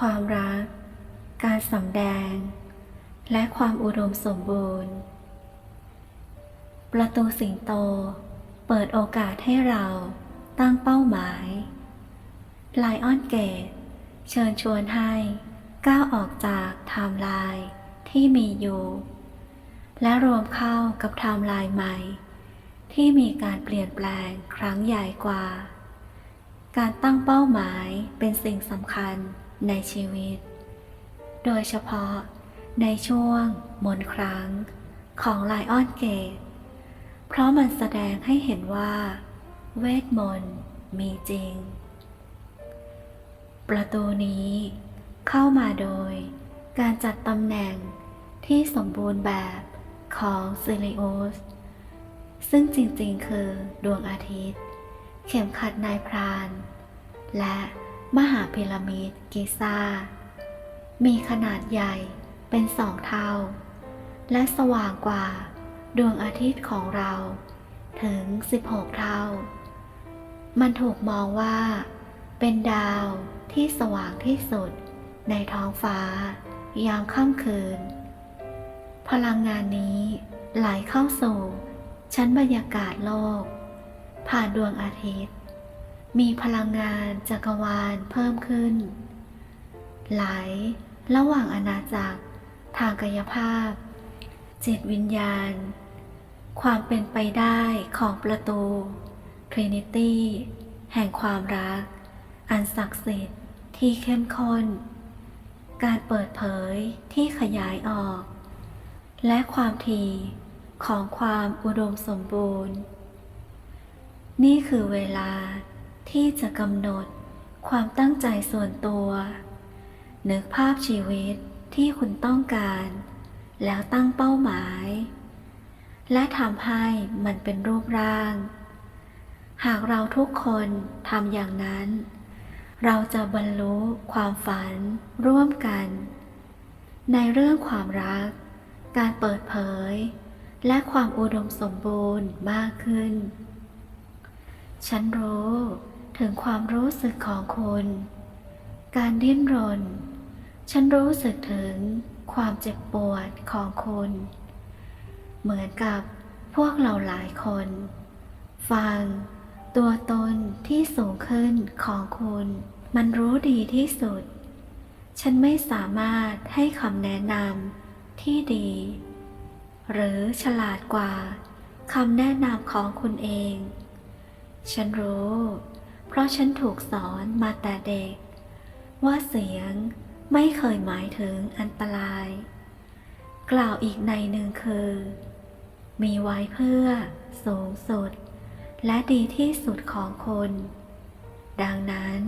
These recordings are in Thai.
ความรัก การสำแดง และความอุดมสมบูรณ์ ประตูสิงโต เปิดโอกาสให้เราตั้งเป้าหมายไลออนเกตเชิญชวนให้ก้าวออกจากไทม์ไลน์ที่มีอยู่ และรวมเข้ากับไทม์ไลน์ใหม่ ที่มีการเปลี่ยนแปลงครั้งใหญ่กว่า การตั้งเป้าหมายเป็นสิ่งสำคัญ ในชีวิต โดยเฉพาะในช่วงมนครั้งของไลออนเกต เพราะมันแสดงให้เห็นว่า เวทมนต์มีจริง ประตูนี้เข้ามาโดยการจัดตำแหน่งที่สมบูรณ์แบบของซิลิโอส ซึ่งจริงๆ คือดวงอาทิตย์ เข็มขัดนายพราน และ มหาพีระมิดกิซา มีขนาดใหญ่เป็นสองเท่า และสว่างกว่าดวงอาทิตย์ของเราถึง 16 เท่า มันถูกมองว่า เป็นดาวที่สว่างที่สุดในท้องฟ้ายามค่ำคืน พลังงานนี้ไหลเข้าสู่ชั้นบรรยากาศโลก ผ่านดวงอาทิตย์ มีพลังงานจักรวาลเพิ่มขึ้น ไหลระหว่างอาณาจักร ทางกายภาพ จิตวิญญาณ ความเป็นไปได้ของประตู Trinity แห่งความรัก อันศักดิ์สิทธิ์ที่เข้มข้น การเปิดเผยที่ขยายออก และความถี่ของความอุดมสมบูรณ์ นี่คือเวลา ที่จะกำหนดความตั้งใจส่วนตัว นึกภาพชีวิตที่คุณต้องการ แล้วตั้งเป้าหมาย และทำให้มันเป็นรูปร่าง หากเราทุกคนทำอย่างนั้น เราจะบรรลุความฝันร่วมกัน ในเรื่องความรัก การเปิดเผย และความอุดมสมบูรณ์มากขึ้น ฉันรู้ ถึงความรู้สึกของคุณ การดิ้นรน ฉันรู้สึกถึงความเจ็บปวดของคุณ เหมือนกับพวกเราหลายคน ฟัง ตัวตนที่สูงขึ้นของคุณ มันรู้ดีที่สุด ฉันไม่สามารถให้คำแนะนำที่ดี หรือฉลาดกว่าคำแนะนำของคุณเอง ฉันรู้ เพราะฉันถูกสอนมาแต่เด็ก ว่าเสียงไม่เคยหมายถึงอันตราย กล่าวอีกในหนึ่งคือ มีไว้เพื่อสูงสุด และดีที่สุดของคน ดังนั้น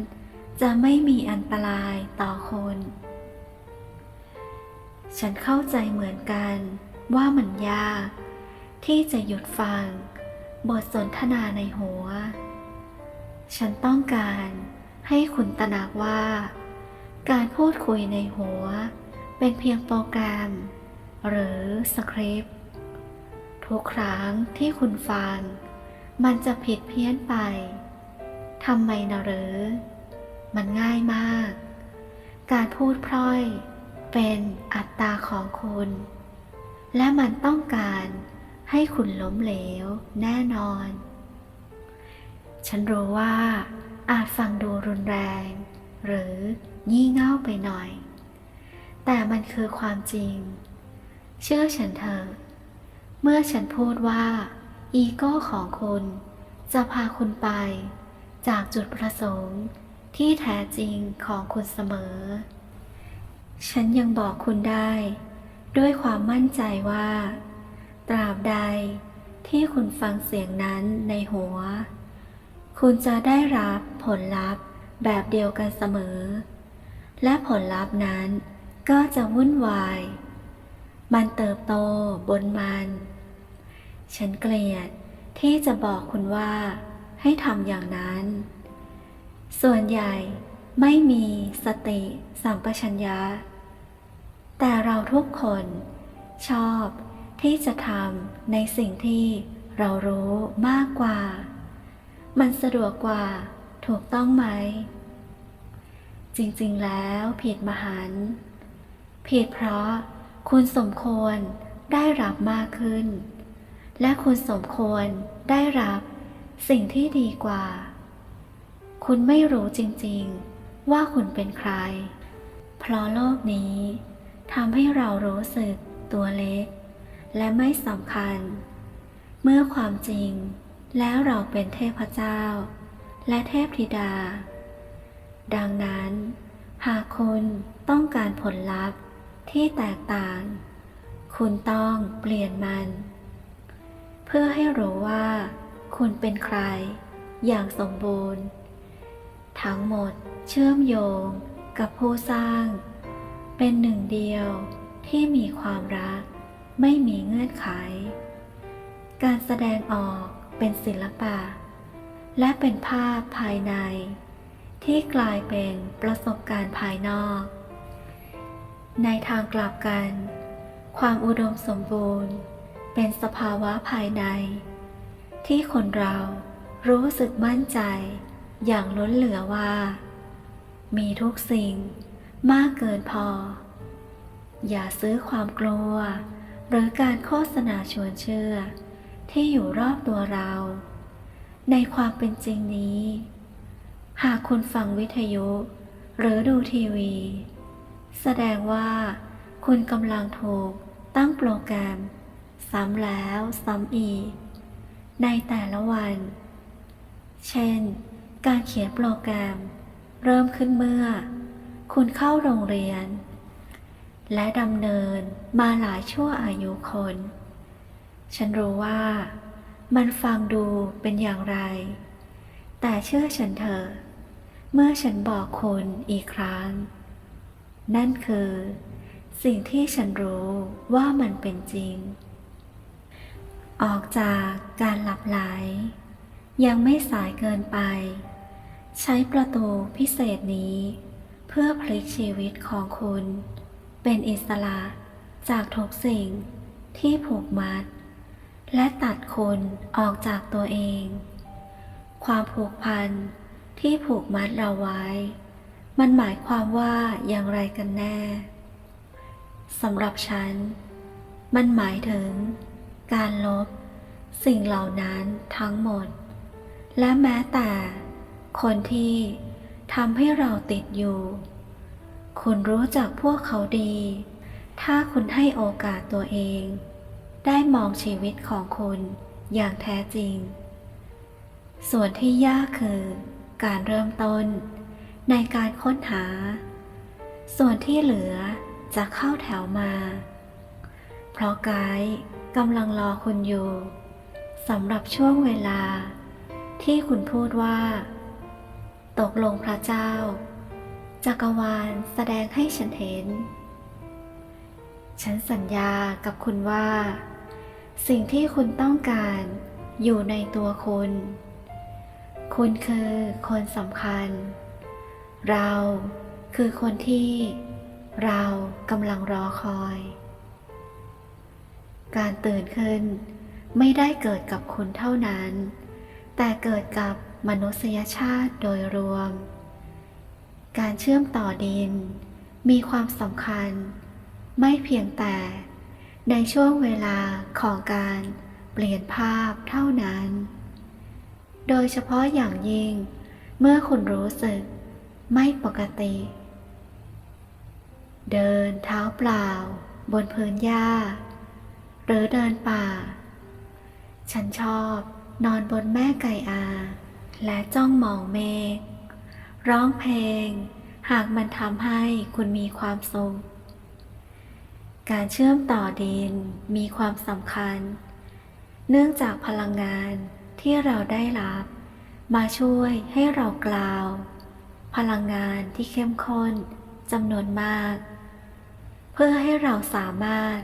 จะไม่มีอันตรายต่อคน ฉันเข้าใจเหมือนกันว่ามันยาก ที่จะหยุดฟัง บทสนทนาในหัว ฉันต้องการให้คุณตระหนักว่า การพูดคุยในหัว เป็นเพียงโปรแกรม หรือสคริปต์ทุกครั้งที่คุณฟัง มันจะผิดเพี้ยนไปทำไมนะหรือ มันง่ายมาก การพูดพร่อย เป็นอัตตาของคุณ และมันต้องการให้คุณล้มเหลวแน่นอน ฉันรู้ว่าอาจฟังดูรุนแรง หรืองี่เง่าไปหน่อย แต่มันคือความจริง เชื่อฉันเถอะ เมื่อฉันพูดว่า อีโก้ของคุณจะพาคุณไป จากจุดประสงค์ที่แท้จริงของคุณเสมอ ฉันยังบอกคุณได้ ด้วยความมั่นใจว่า ตราบใดที่คุณฟังเสียงนั้นในหัว คุณจะได้รับผลลัพธ์แบบเดียวกันเสมอ และผลลัพธ์นั้นก็จะวุ่นวาย มันเติบโตบนมัน ฉันเกลียดที่จะบอกคุณว่าให้ทำอย่างนั้น ส่วนใหญ่ไม่มีสติสัมปชัญญะ แต่เราทุกคนชอบที่จะทำในสิ่งที่เรารู้มากกว่า มันสะดวกกว่า ถูกต้องไหม จริงๆแล้วผิดมหันผิดเพราะคุณสมควรได้รับมากขึ้น และคุณสมควรได้รับสิ่งที่ดีกว่า คุณไม่รู้จริงๆว่าคุณเป็นใคร เพราะโลกนี้ทำให้เรารู้สึกตัวเล็ก และไม่สำคัญ เมื่อความจริง แล้วเราเป็นเทพเจ้า และเทพธิดา ดังนั้น หากคุณต้องการผลลัพธ์ที่แตกต่าง คุณต้องเปลี่ยนมัน เพื่อให้รู้ว่า คุณเป็นใคร อย่างสมบูรณ์ ทั้งหมดเชื่อมโยงกับผู้สร้าง เป็นหนึ่งเดียวที่มีความรัก ไม่มีเงื่อนไข การแสดงออก เป็นศิลปะ และเป็นภาพภายใน ที่กลายเป็นประสบการณ์ภายนอก ในทางกลับกัน ความอุดมสมบูรณ์ เป็นสภาวะภายใน ที่คนเรารู้สึกมั่นใจ อย่างล้นเหลือว่า มีทุกสิ่งมากเกินพอ อย่าซื้อความกลัว หรือการโฆษณาชวนเชื่อ ที่อยู่รอบตัวเรา ในความเป็นจริงนี้ หากคุณฟังวิทยุ หรือดูทีวี แสดงว่าคุณกำลังถูกตั้งโปรแกรม ซ้ำแล้วซ้ำอีก ในแต่ละวัน เช่น การเขียนโปรแกรม เริ่มขึ้นเมื่อ คุณเข้าโรงเรียน และดำเนินมาหลายชั่วอายุคน ฉันรู้ว่ามันฟังดูเป็นอย่างไร แต่เชื่อฉันเถอะ เมื่อฉันบอกคุณอีกครั้ง นั่นคือ สิ่งที่ฉันรู้ว่ามันเป็นจริง ออกจากการหลับไหล ยังไม่สายเกินไป ใช้ประตูพิเศษนี้ เพื่อพลิกชีวิตของคุณ เป็นอิสระจากทุกสิ่งที่ผูกมัด และตัดคุณออกจากตัวเอง ความผูกพันที่ผูกมัดเราไว้ มันหมายความว่าอย่างไรกันแน่สำหรับฉัน มันหมายถึง การลบ สิ่งเหล่านั้นทั้งหมด และแม้แต่ คนที่ทำให้เราติดอยู่ คุณรู้จักพวกเขาดี ถ้าคุณให้โอกาสตัวเอง ได้มองชีวิตของคุณอย่างแท้จริง ส่วนที่ยากคือ การเริ่มต้น ในการค้นหา ส่วนที่เหลือจะเข้าแถวมา เพราะไกด์กำลังรอคุณอยู่สำหรับช่วงเวลา ที่คุณพูดว่า ตกลงพระเจ้า จักรวาลแสดงให้ฉันเห็น ฉันสัญญากับคุณว่า สิ่งที่คุณต้องการอยู่ในตัวคุณ คุณคือคนสำคัญ เราคือคนที่เรากำลังรอคอย การตื่นขึ้นไม่ได้เกิดกับคุณเท่านั้น แต่เกิดกับมนุษยชาติโดยรวม การเชื่อมต่อดิน มีความสำคัญ ไม่เพียงแต่ ในช่วงเวลาของการเปลี่ยนภาพเท่านั้น โดยเฉพาะอย่างยิ่ง เมื่อคุณรู้สึกไม่ปกติ เดินเท้าเปล่า บนพื้นหญ้า หรือเดินป่า ฉันชอบนอนบนแม่ไก่อา และจ้องมองเมฆร้องเพลง หากมันทำให้คุณมีความสุข การเชื่อมต่อดินมีความสำคัญ เนื่องจากพลังงานที่เราได้รับ มาช่วยให้เรากล่าว พลังงานที่เข้มข้นจำนวนมาก เพื่อให้เราสามารถ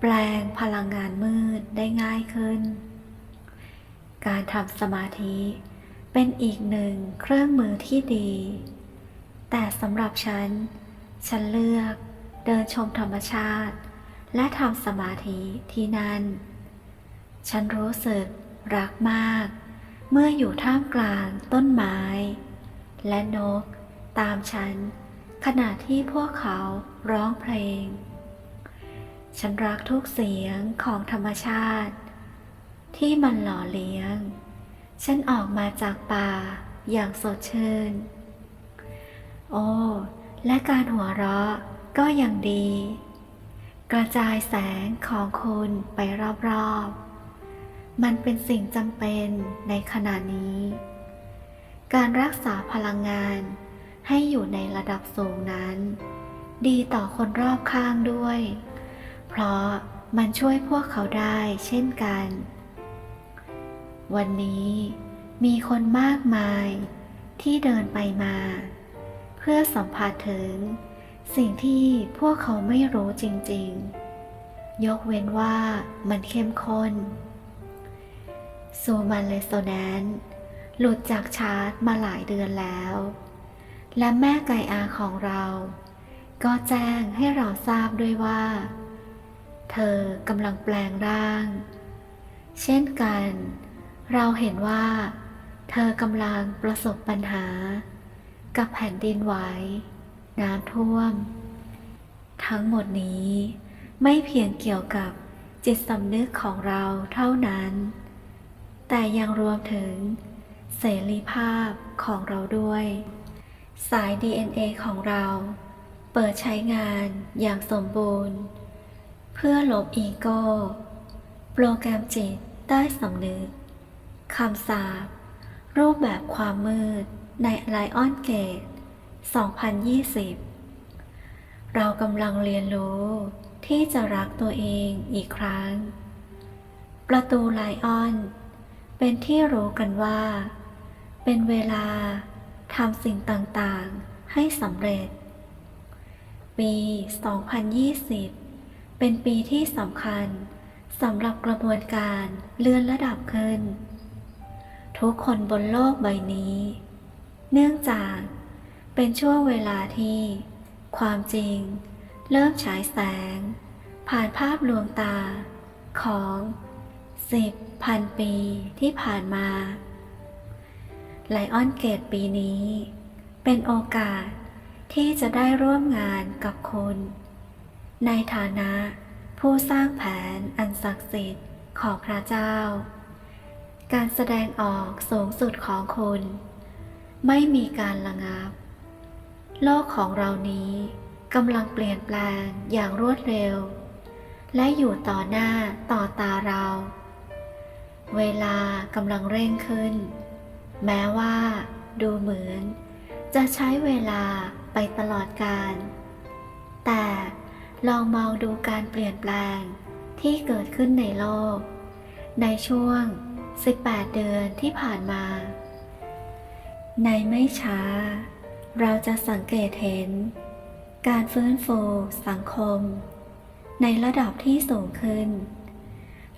แปลงพลังงานมืดได้ง่ายขึ้น การทำสมาธิเป็นอีกหนึ่งเครื่องมือที่ดี แต่สำหรับฉัน ฉันเลือก เดินชมธรรมชาติ และทำสมาธิที่นั่น ฉันรู้สึกรักมาก เมื่ออยู่ท่ามกลางต้นไม้ และนก ตามฉัน ขณะที่พวกเขาร้องเพลง ฉันรักทุกเสียงของธรรมชาติ ที่มันหล่อเลี้ยง ฉันออกมาจากป่าอย่างสดชื่น โอ้ และการหัวเราะ ก็ยังดี กระจายแสงของคุณไปรอบๆ มันเป็นสิ่งจำเป็นในขณะนี้ การรักษาพลังงานให้อยู่ในระดับสูงนั้น ดีต่อคนรอบข้างด้วย เพราะมันช่วยพวกเขาได้เช่นกัน วันนี้มีคนมากมายที่เดินไปมา เพื่อสัมผัสถึง สิ่งที่พวกเขาไม่รู้จริงๆ ยกเว้นว่ามันเข้มข้นซูมันเลโซแนนหลุดจากชาร์จมาหลายเดือนแล้ว และแม่ไก่อาของเรา ก็แจ้งให้เราทราบด้วยว่า เธอกำลังแปลงร่าง เช่นกัน เราเห็นว่า เธอกำลังประสบปัญหา กับแผ่นดินไหว น้ำท่วม ทั้งหมดนี้ไม่เพียงเกี่ยวกับจิตสำนึกของเราเท่านั้น แต่ยังรวมถึงเสรีภาพของเราด้วย สาย DNA ของเรา เปิดใช้งานอย่างสมบูรณ์ เพื่อลบอีโก้ โปรแกรมจิตใต้สำนึกคำสาปรูปแบบความมืดในไลออนเกต 2020 เรากำลังเรียนรู้ที่จะรักตัวเองอีกครั้ง ประตูไลออน เป็นที่รู้กันว่า เป็นเวลาทำสิ่งต่างๆให้สำเร็จ ปี 2020 เป็นปีที่สำคัญสำหรับกระบวนการเลื่อนระดับขึ้น ทุกคนบนโลกใบนี้ เนื่องจาก เป็นช่วงเวลาที่ ความจริง เริ่มฉายแสง ผ่านภาพลวงตา ของสิบพันปีที่ผ่านมา ไลออนเกตปีนี้ เป็นโอกาสที่จะได้ร่วมงานกับคุณ ในฐานะผู้สร้างแผนอันศักดิ์สิทธิ์ของพระเจ้า การแสดงออกสูงสุดของคุณ ไม่มีการระงับ โลกของเรานี้กำลังเปลี่ยนแปลงอย่างรวดเร็ว และอยู่ต่อหน้าต่อตาเรา เวลากำลังเร่งขึ้น แม้ว่าดูเหมือน จะใช้เวลาไปตลอดการ แต่ลองมองดูการเปลี่ยนแปลงที่เกิดขึ้นในโลก ในช่วง 18 เดือนที่ผ่านมา ในไม่ช้า เราจะสังเกตเห็น การฟื้นฟูสังคม ในระดับที่สูงขึ้น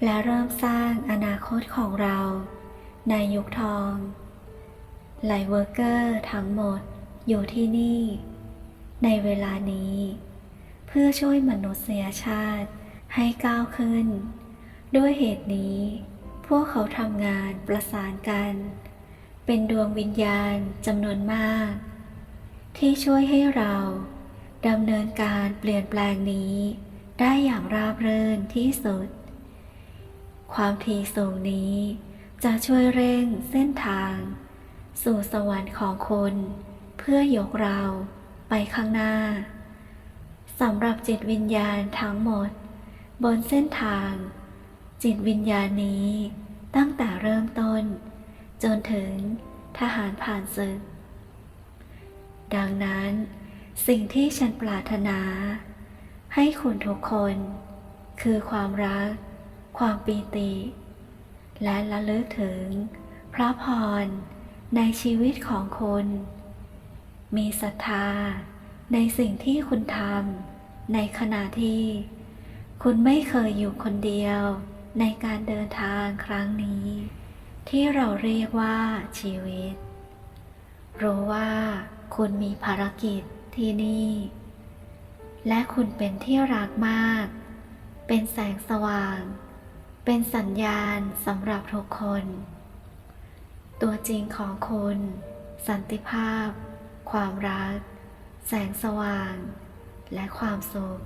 และเริ่มสร้างอนาคตของเราในยุคทองไลเวอร์เกอร์ทั้งหมดอยู่ที่นี่ ในเวลานี้ เพื่อช่วยมนุษยชาติให้ก้าวขึ้น ด้วยเหตุนี้ พวกเขาทำงานประสานกัน เป็นดวงวิญญาณจำนวนมาก ที่ช่วยให้เราดำเนินการเปลี่ยนแปลงนี้ ได้อย่างราบรื่นที่สุด ความถี่สูงนี้จะช่วยเร่งเส้นทาง สู่สวรรค์ของคุณ เพื่อยกเราไปข้างหน้าสำหรับจิตวิญญาณทั้งหมด บนเส้นทาง จิตวิญญาณนี้ตั้งแต่เริ่มต้น จนถึงทหารผ่านศึก ดังนั้น สิ่งที่ฉันปรารถนา ให้คุณทุกคน คือความรัก ความปีติ และระลึกถึง พระพรในชีวิตของคุณ มีศรัทธาในสิ่งที่คุณทำในขณะที่ คุณไม่เคยอยู่คนเดียวในการเดินทางครั้งนี้ ที่เราเรียกว่าชีวิต รู้ว่า คุณมีภารกิจที่นี่ และคุณเป็นที่รักมาก เป็นแสงสว่าง เป็นสัญญาณสำหรับทุกคน ตัวจริงของคุณ สันติภาพ ความรัก แสงสว่าง และความสุข